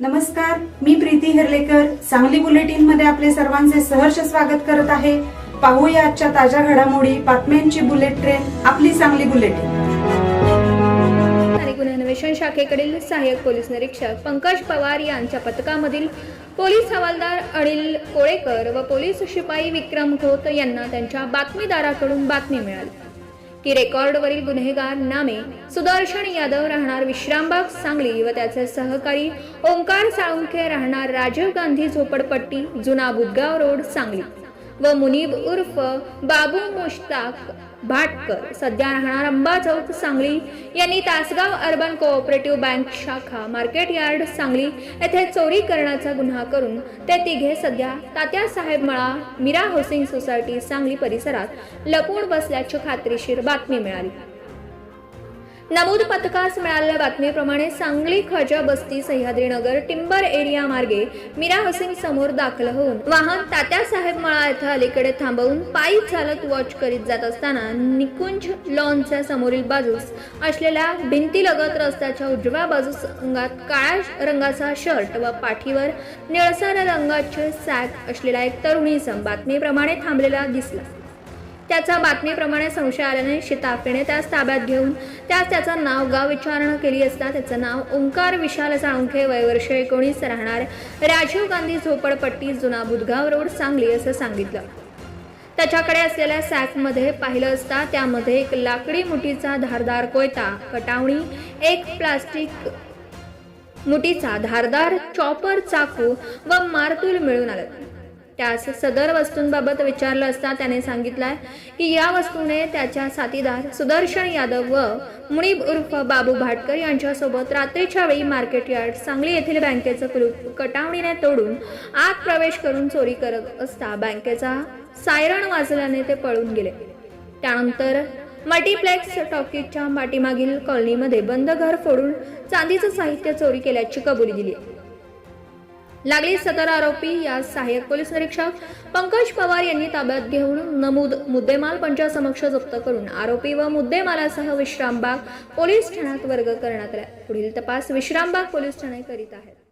नमस्कार मी प्रीती हिरलेकर. सांगली बुलेटिनमध्ये आपले सर्वांचे सहर्ष स्वागत करत आहे. पाहूया आजच्या ताज्या घडामोडी बातम्यांची बुलेट ट्रेन आपली सांगली बुलेटिन. आणि गुन्हे अन्वेषण शाखेकडील सहाय्यक पोलीस निरीक्षक पंकज पवार यांच्या पथकामधील पोलीस हवालदार अनिल कोळेकर व पोलीस शिपाई विक्रम खोत यांना त्यांच्या बातमीदाराकडून बातमी मिळाली. की रेकॉर्डवरील गुन्हेगार नामे सुदर्शन यादव राहणार विश्रामबाग सांगली व त्याचे सहकारी ओंकार साळुंखे राहणार राजीव गांधी झोपडपट्टी जुना बुदगाव रोड सांगली. व मुनीब उर्फ बाबू मुश्ताक भाटकर. सध्या राहणार अंबा चौक सांगली. यांनी तासगाव अर्बन कोऑपरेटिव्ह बँक शाखा मार्केट यार्ड सांगली येथे चोरी करण्याचा गुन्हा करून ते तिघे सध्या तात्यासाहेब मळा मीरा हाऊसिंग सोसायटी सांगली परिसरात लपून बसल्याची खात्रीशीर बातमी मिळाली. नमूद पथकास मिळालेल्या बातमीप्रमाणे सांगली खजा बस्ती सह्याद्रीनगर टिंबर एरिया मार्गे मीरा हसीन समोर दाखल होऊन वाहन तात्यासाहेब मळा येथे अलीकडे थांबवून पायी चालत वॉच करीत जात असताना निकुंज लॉनच्या समोरील बाजूस असलेल्या भिंतीलगत रस्त्याच्या उजव्या बाजूस अंगात काळ्या रंगाचा शर्ट व पाठीवर निळसर रंगाचे सॅक असलेला एक तरुणी बातमीप्रमाणे थांबलेला दिसला. त्याचा बातमीप्रमाणे संशय आल्याने शिताफीने त्यास ताब्यात घेऊन त्यास त्याचं नाव गाव विचारणा केली असता त्याचं नाव ओंकार विशाल साळुंखे वयवर्ष एकोणीस राहणार. राजीव गांधी झोपडपट्टी जुना बुधगाव रोड सांगली असं सांगितलं. त्याच्याकडे असलेल्या सॅकमध्ये पाहिलं असता त्यामध्ये एक लाकडी मुठीचा धारदार कोयता कटावणी एक प्लास्टिक मुठीचा धारदार चॉपर चाकू व मारतूल मिळून आलं. त्यास सदर वस्तूंबाबत विचारलं असता त्याने सांगितलं की या वस्तूने त्याच्या साथीदार सुदर्शन यादव व मुनीब उर्फ बाबू भाटकर यांच्यासोबत रात्रीच्या वेळी मार्केट यार्ड सांगली येथील बँकेचं कुलूप कटावणीने तोडून आत प्रवेश करून चोरी करत असता बँकेचा सायरण वाजल्याने ते पळून गेले. त्यानंतर मल्टीप्लेक्स टॉकीजच्या पाठीमागील कॉलनीमध्ये बंद घर फोडून चांदीचं साहित्य चोरी केल्याची कबुली दिली. लागली सदर आरोपी या सहाय्यक पोलीस निरीक्षक पंकज पवार यांनी ताब्यात घेऊन नमूद मुद्देमाल पंचासमक्ष जप्त करून आरोपी व मुद्देमालासह विश्रामबाग पोलीस ठाण्यात वर्ग करण्यात आला. पुढील तपास विश्रामबाग पोलीस ठाणे करीत आहेत.